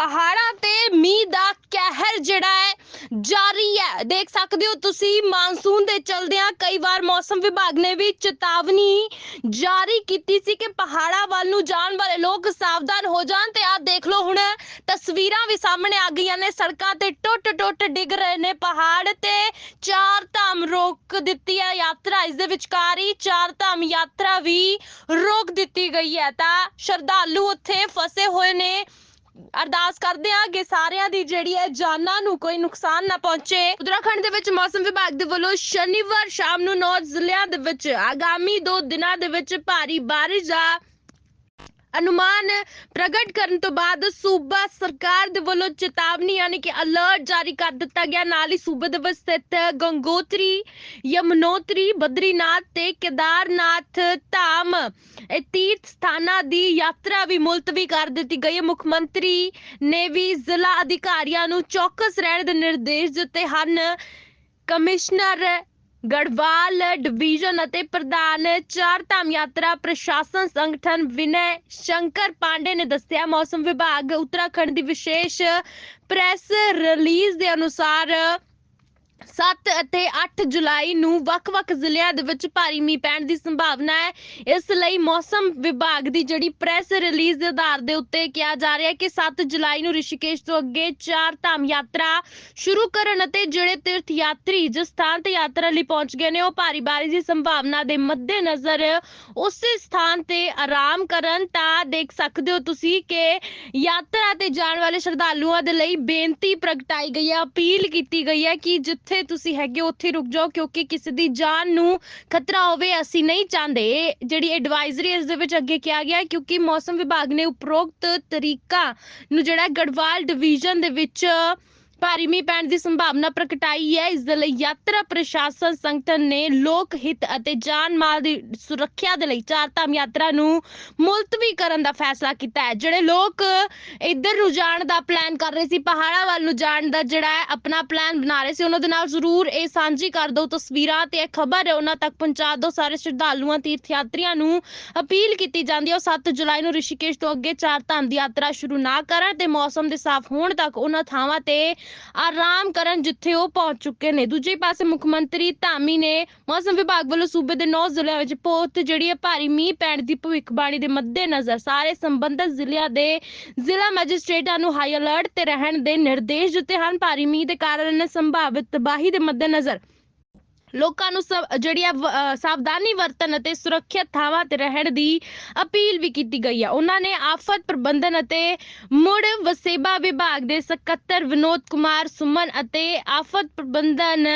ਪਹਾੜਾਂ ਤੇ ਮੀਂਹ ਦਾ ਕਹਿਰ ਜਿਹੜਾ ਹੈ ਜਾਰੀ ਹੈ। ਦੇਖ ਸਕਦੇ ਹੋ ਤੁਸੀਂ ਮਾਨਸੂਨ ਦੇ ਚਲਦਿਆਂ ਕਈ ਵਾਰ ਮੌਸਮ ਵਿਭਾਗ ਨੇ ਵੀ ਚੇਤਾਵਨੀ ਜਾਰੀ ਕੀਤੀ ਸੀ ਕਿ ਪਹਾੜਾਂ ਵੱਲ ਨੂੰ ਜਾਣ ਵਾਲੇ ਲੋਕ ਸਾਵਧਾਨ ਹੋ ਜਾਣ ਤੇ ਆਹ ਦੇਖ ਲਓ ਹੁਣ ਤਸਵੀਰਾਂ ਵੀ ਸਾਹਮਣੇ ਆ ਗਈਆਂ ਨੇ। ਸੜਕਾਂ ਤੇ ਟੁੱਟ ਟੁੱਟ ਡਿੱਗ ਰਹੇ ਨੇ ਪਹਾੜ ਤੇ। ਚਾਰ ਧਾਮ ਰੋਕ ਦਿੱਤੀ ਹੈ ਯਾਤਰਾ। ਇਸ ਦੇ ਵਿਚਕਾਰ ਹੀ ਚਾਰ ਧਾਮ ਯਾਤਰਾ ਵੀ ਰੋਕ ਦਿੱਤੀ ਗਈ ਹੈ। ਤਾਂ ਸ਼ਰਧਾਲੂ ਉੱਥੇ ਫਸੇ ਹੋਏ ਨੇ। ਅਰਦਾਸ ਕਰਦੇ ਹਾਂ ਕਿ ਸਾਰਿਆਂ ਦੀ ਜਿਹੜੀ ਹੈ ਜਾਨਾਂ ਨੂੰ ਕੋਈ ਨੁਕਸਾਨ ਨਾ ਪਹੁੰਚੇ। ਉਤਰਾਖੰਡ ਦੇ ਵਿੱਚ ਮੌਸਮ ਵਿਭਾਗ ਦੇ ਵੱਲੋਂ ਸ਼ਨੀਵਾਰ ਸ਼ਾਮ ਨੂੰ 9 ਜ਼ਿਲ੍ਹਿਆਂ ਦੇ ਵਿੱਚ ਆਗਾਮੀ 2 ਦਿਨਾਂ ਦੇ ਵਿੱਚ ਭਾਰੀ ਬਾਰਿਸ਼ ਦਾ ਅਨੁਮਾਨ ਪ੍ਰਗਟ ਕਰਨ ਤੋਂ ਬਾਅਦ ਸੂਬਾ ਸਰਕਾਰ ਦੇ ਵੱਲੋਂ ਚੇਤਾਵਨੀ, ਯਾਨੀ ਕਿ ਅਲਰਟ ਜਾਰੀ ਕਰ ਦਿੱਤਾ ਗਿਆ। ਨਾਲ ਹੀ ਸੂਬੇ ਦੇ ਵਿੱਚ ਸਥਿਤ ਗੰਗੋਤਰੀ, ਯਮਨੋਤਰੀ, ਬਦਰੀਨਾਥ ਤੇ ਕੇਦਾਰਨਾਥ ਧਾਮ, ਇਹ ਤੀਰਥ ਸਥਾਨਾਂ ਦੀ ਯਾਤਰਾ ਵੀ ਮੁਲਤਵੀ ਕਰ ਦਿੱਤੀ ਗਈ ਹੈ। ਮੁੱਖ ਮੰਤਰੀ ਨੇ ਵੀ ਜ਼ਿਲ੍ਹਾ ਅਧਿਕਾਰੀਆਂ ਨੂੰ ਚੌਕਸ ਰਹਿਣ ਦੇ ਨਿਰਦੇਸ਼ ਦਿੱਤੇ ਹਨ। ਕਮਿਸ਼ਨਰ ਗੜਵਾਲ ਡਿਵੀਜ਼ਨ ਅਤੇ ਪ੍ਰਧਾਨ ਚਾਰ ਧਾਮ ਯਾਤਰਾ ਪ੍ਰਸ਼ਾਸਨ ਸੰਗਠਨ ਵਿਨੈ ਸ਼ੰਕਰ ਪਾਂਡੇ ਨੇ ਦੱਸਿਆ, ਮੌਸਮ ਵਿਭਾਗ ਉੱਤਰਾਖੰਡ ਦੀ ਵਿਸ਼ੇਸ਼ ਪ੍ਰੈਸ ਰਿਲੀਜ਼ ਦੇ ਅਨੁਸਾਰ 7 ਅਤੇ 8 ਜੁਲਾਈ ਨੂੰ ਵੱਖ-ਵੱਖ ਜ਼ਿਲ੍ਹਿਆਂ ਦੇ ਵਿੱਚ ਭਾਰੀ ਮੀਂਹ ਪੈਣ ਦੀ ਸੰਭਾਵਨਾ ਹੈ। ਇਸ ਲਈ ਮੌਸਮ ਵਿਭਾਗ ਦੀ ਜਿਹੜੀ ਪ੍ਰੈਸ ਰਿਲੀਜ਼ ਦੇ ਆਧਾਰ ਦੇ ਉੱਤੇ ਕਿਹਾ ਜਾ ਰਿਹਾ ਹੈ ਕਿ 7 ਜੁਲਾਈ ਨੂੰ ਰਿਸ਼ੀਕੇਸ਼ ਤੋਂ ਅੱਗੇ ਚਾਰ ਧਾਮ ਯਾਤਰਾ ਸ਼ੁਰੂ ਕਰਨ ਅਤੇ ਜਿਹੜੇ ਤੀਰਥ ਯਾਤਰੀ ਜਿਸ ਸਥਾਨ ਤੇ ਯਾਤਰਾ ਲਈ ਪਹੁੰਚ ਗਏ ਨੇ, ਉਹ ਭਾਰੀ ਬਾਰਿਸ਼ ਦੀ ਸੰਭਾਵਨਾ ਦੇ ਮੱਦੇਨਜ਼ਰ ਉਸੇ ਸਥਾਨ ਤੇ ਆਰਾਮ ਕਰਨ ਤਾਂ ਦੇਖ ਸਕਦੇ ਹੋ ਤੁਸੀਂ ਕਿ ਯਾਤਰਾ ਤੇ ਜਾਣ ਵਾਲੇ ਸ਼ਰਧਾਲੂਆਂ ਦੇ ਲਈ ਬੇਨਤੀ ਪ੍ਰਗਟਾਈ ਗਈ ਹੈ, ਅਪੀਲ ਕੀਤੀ ਗਈ ਹੈ ਕਿ ਜਿੱਥੇ ਤੁਸੀਂ ਹੈਗੇ ਹੋ, ਉੱਥੇ ਰੁਕ ਜਾਓ, ਕਿਉਂਕਿ ਕਿਸੇ ਦੀ ਜਾਨ ਨੂੰ ਖਤਰਾ ਹੋਵੇ, ਅਸੀਂ ਨਹੀਂ ਚਾਹੁੰਦੇ। ਇਹ ਜਿਹੜੀ ਐਡਵਾਈਜ਼ਰੀ ਇਸ ਦੇ ਵਿੱਚ ਅੱਗੇ ਕਿਹਾ ਗਿਆ ਕਿਉਂਕਿ ਮੌਸਮ ਵਿਭਾਗ ਨੇ ਉਪਰੋਕਤ ਤਰੀਕਾ ਨੂੰ ਜਿਹੜਾ ਗੜਵਾਲ ਡਿਵੀਜ਼ਨ ਦੇ ਵਿੱਚ ਭਾਰੀ ਮੀਂਹ ਪੈਣ ਦੀ ਸੰਭਾਵਨਾ ਪ੍ਰਗਟਾਈ ਹੈ। ਇਸ ਦੇ ਲਈ ਯਾਤਰਾ ਪ੍ਰਸ਼ਾਸਨ, ਸੰਗਠਨ ਨੇ ਲੋਕ ਹਿੱਤ ਅਤੇ ਜਾਨ ਮਾਲ ਦੀ ਸੁਰੱਖਿਆ ਦੇ ਲਈ ਚਾਰ ਧਾਮ ਯਾਤਰਾ ਨੂੰ ਮੁਲਤਵੀ ਕਰਨ ਦਾ ਫੈਸਲਾ ਕੀਤਾ ਹੈ। ਜਿਹੜੇ ਲੋਕ ਇੱਧਰ ਨੂੰ ਜਾਣ ਦਾ ਪਲਾਨ ਕਰ ਰਹੇ ਸੀ, ਪਹਾੜਾਂ ਵੱਲ ਨੂੰ ਜਾਣ ਦਾ ਜਿਹੜਾ ਹੈ, ਆਪਣਾ ਪਲਾਨ ਬਣਾ ਰਹੇ ਸੀ, ਉਹਨਾਂ ਦੇ ਨਾਲ ਜ਼ਰੂਰ ਇਹ ਸਾਂਝੀ ਕਰ ਦਿਓ ਤਸਵੀਰਾਂ ਤੇ ਇਹ ਖਬਰ ਹੈ, ਉਹਨਾਂ ਤੱਕ ਪਹੁੰਚਾ ਦਿਓ। ਸਾਰੇ ਸ਼ਰਧਾਲੂਆਂ ਤੀਰਥ ਯਾਤਰੀਆਂ ਨੂੰ ਅਪੀਲ ਕੀਤੀ ਜਾਂਦੀ ਹੈ ਉਹ 7 ਜੁਲਾਈ ਨੂੰ ਰਿਸ਼ੀਕੇਸ਼ ਤੋਂ ਅੱਗੇ ਚਾਰ ਧਾਮ ਦੀ ਯਾਤਰਾ ਸ਼ੁਰੂ ਨਾ ਕਰਨ ਤੇ ਮੌਸਮ ਦੇ ਸਾਫ਼ ਹੋਣ ਤੱਕ ਉਹਨਾਂ ਥਾਵਾਂ ਤੇ ਆਰਾਮ ਕਰਨ ਜਿੱਥੇ ਉਹ ਪਹੁੰਚ ਚੁੱਕੇ ਨੇ। ਦੂਜੇ ਪਾਸੇ ਮੁੱਖ ਮੰਤਰੀ ਧਾਮੀ ਨੇ ਮੌਸਮ ਵਿਭਾਗ ਵੱਲੋਂ ਸੂਬੇ ਦੇ 9 ਜ਼ਿਲ੍ਹਿਆਂ ਵਿੱਚ ਪੋਤ ਜਿਹੜੀ ਹੈ ਭਾਰੀ ਮੀਂਹ ਪੈਣ ਦੀ ਭਵਿੱਖਬਾਣੀ ਦੇ ਮੱਦੇਨਜ਼ਰ ਸਾਰੇ ਸੰਬੰਧਿਤ ਜ਼ਿਲ੍ਹਿਆਂ ਦੇ ਜ਼ਿਲ੍ਹਾ ਮੈਜਿਸਟ੍ਰੇਟਾਂ ਨੂੰ ਹਾਈ ਅਲਰਟ ਤੇ ਰਹਿਣ ਦੇ ਨਿਰਦੇਸ਼ ਦਿੱਤੇ ਹਨ। ਭਾਰੀ ਮੀਂਹ ਦੇ ਕਾਰਨ ਸੰਭਾਵਿਤ ਤਬਾਹੀ ਦੇ ਮੱਦੇਨਜ਼ਰ ਲੋਕਾਂ ਨੂੰ ਸਭ ਜਿਹੜੀ ਆ ਵ- ਸਾਵਧਾਨੀ ਵਰਤਣ ਅਤੇ ਸੁਰੱਖਿਅਤ ਥਾਵਾਂ ਤੇ ਰਹਿਣ ਦੀ ਅਪੀਲ ਵੀ ਕੀਤੀ ਗਈ ਆ। ਉਹਨਾਂ ਨੇ ਆਫਤ ਪ੍ਰਬੰਧਨ ਅਤੇ ਮੁੜ ਵਸੇਬਾ ਵਿਭਾਗ ਦੇ ਸਕੱਤਰ ਵਿਨੋਦ ਕੁਮਾਰ, ਸੁਮਨ ਅਤੇ ਆਫਤ ਪ੍ਰਬੰਧਨ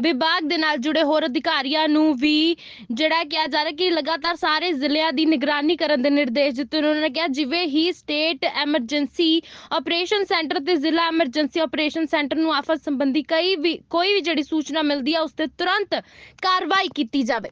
ਵਿਭਾਗ ਦੇ ਨਾਲ ਜੁੜੇ ਹੋਰ ਅਧਿਕਾਰੀਆਂ ਨੂੰ ਵੀ ਜਿਹੜਾ ਕਿਹਾ ਜਾ ਰਿਹਾ ਕਿ ਲਗਾਤਾਰ ਸਾਰੇ ਜ਼ਿਲ੍ਹਿਆਂ ਦੀ ਨਿਗਰਾਨੀ ਕਰਨ ਦੇ ਨਿਰਦੇਸ਼ ਦਿੱਤੇ ਉਹਨਾਂ ਨੇ ਕਿਹਾ, ਜਿਵੇਂ ਹੀ ਸਟੇਟ ਐਮਰਜੈਂਸੀ ਆਪਰੇਸ਼ਨ ਸੈਂਟਰ ਤੇ ਜ਼ਿਲ੍ਹਾ ਐਮਰਜੈਂਸੀ ਆਪਰੇਸ਼ਨ ਸੈਂਟਰ ਨੂੰ ਆਫਤ ਸੰਬੰਧੀ ਕਈ ਵੀ, ਕੋਈ ਵੀ ਜਿਹੜੀ ਸੂਚਨਾ ਮਿਲਦੀ ਹੈ ਉਸ ਤੇ ਤੁਰੰਤ ਤੁਰੰਤ ਕਾਰਵਾਈ ਕੀਤੀ ਜਾਵੇ।